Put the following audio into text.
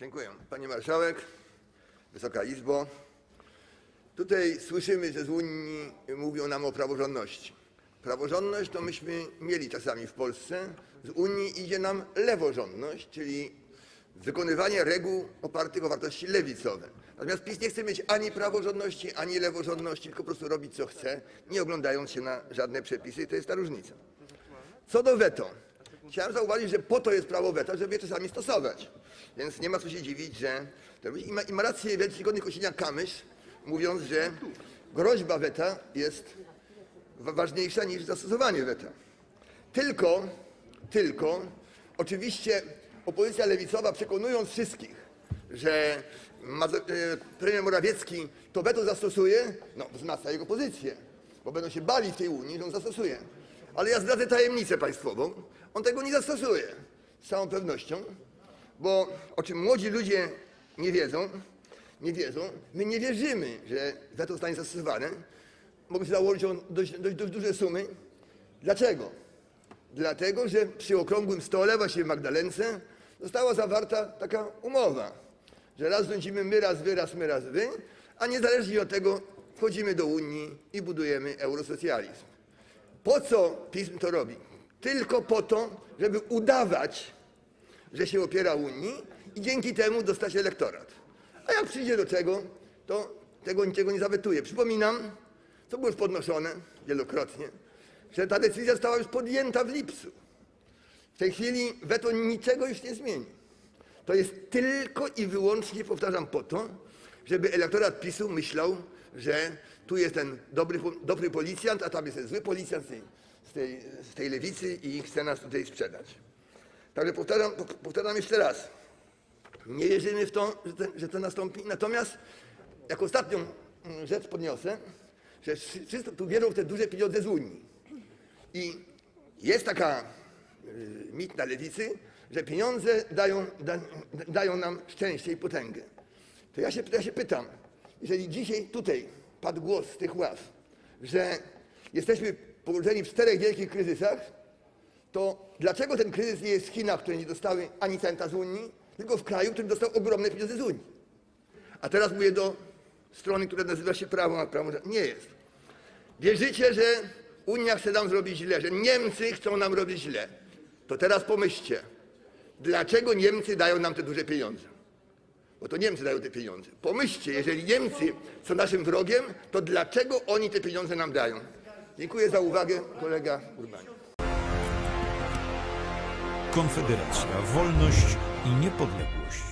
Dziękuję. Pani Marszałek, Wysoka Izbo. Tutaj słyszymy, że z Unii mówią nam o praworządności. Praworządność to myśmy mieli czasami w Polsce. Z Unii idzie nam leworządność, czyli wykonywanie reguł opartych o wartości lewicowe. Natomiast PiS nie chce mieć ani praworządności, ani leworządności, tylko po prostu robić co chce, nie oglądając się na żadne przepisy. I to jest ta różnica. Co do weto. Chciałem zauważyć, że po to jest prawo weta, żeby je czasami stosować. Więc nie ma co się dziwić, że. I ma, i ma rację wielki czcigodny Kosiniak-Kamysz, mówiąc, że groźba weta jest wa- ważniejsza niż zastosowanie weta. Tylko, tylko, oczywiście opozycja lewicowa przekonując wszystkich, że e, premier Morawiecki to weto zastosuje, no wzmacnia jego pozycję, bo będą się bali w tej Unii, że on zastosuje. Ale ja zdradzę tajemnicę państwową, on tego nie zastosuje z całą pewnością, bo o czym młodzi ludzie nie wiedzą, nie wiedzą, my nie wierzymy, że weto zostanie zastosowane. Mogę się założyć dość, dość, dość duże sumy. Dlaczego? Dlatego, że przy okrągłym stole, właśnie w Magdalence, została zawarta taka umowa, że raz rządzimy my, raz wy, raz my, raz wy, a niezależnie od tego wchodzimy do Unii i budujemy eurosocjalizm. Po co PiS to robi? Tylko po to, żeby udawać, że się opiera Unii i dzięki temu dostać elektorat. A jak przyjdzie do czego, to tego niczego nie zawetuje. Przypominam, co było już podnoszone wielokrotnie, że ta decyzja została już podjęta w lipcu. W tej chwili weto niczego już nie zmieni. To jest tylko i wyłącznie, powtarzam, po to, żeby elektorat PiSu myślał, że tu jest ten dobry, dobry policjant, a tam jest ten zły policjant z tej, z tej, z tej lewicy i chce nas tutaj sprzedać. Także powtarzam, po- powtarzam jeszcze raz. Nie wierzymy w to, że, że to nastąpi. Natomiast jak ostatnią mm, rzecz podniosę, że wszy- wszyscy tu wierzą w te duże pieniądze z Unii. I jest taka y, mit na lewicy, że pieniądze dają, da, dają nam szczęście i potęgę. To ja się, ja się pytam, jeżeli dzisiaj tutaj padł głos z tych ław, że jesteśmy położeni w czterech wielkich kryzysach, to dlaczego ten kryzys nie jest w Chinach, które nie dostały ani centa z Unii, tylko w kraju, który dostał ogromne pieniądze z Unii? A teraz mówię do strony, która nazywa się prawo, a prawo nie jest. Wierzycie, że Unia chce nam zrobić źle, że Niemcy chcą nam robić źle. To teraz pomyślcie, dlaczego Niemcy dają nam te duże pieniądze? Bo to Niemcy dają te pieniądze. Pomyślcie, jeżeli Niemcy są naszym wrogiem, to dlaczego oni te pieniądze nam dają? Dziękuję za uwagę, kolega Urbaniak. Konfederacja, wolność i niepodległość.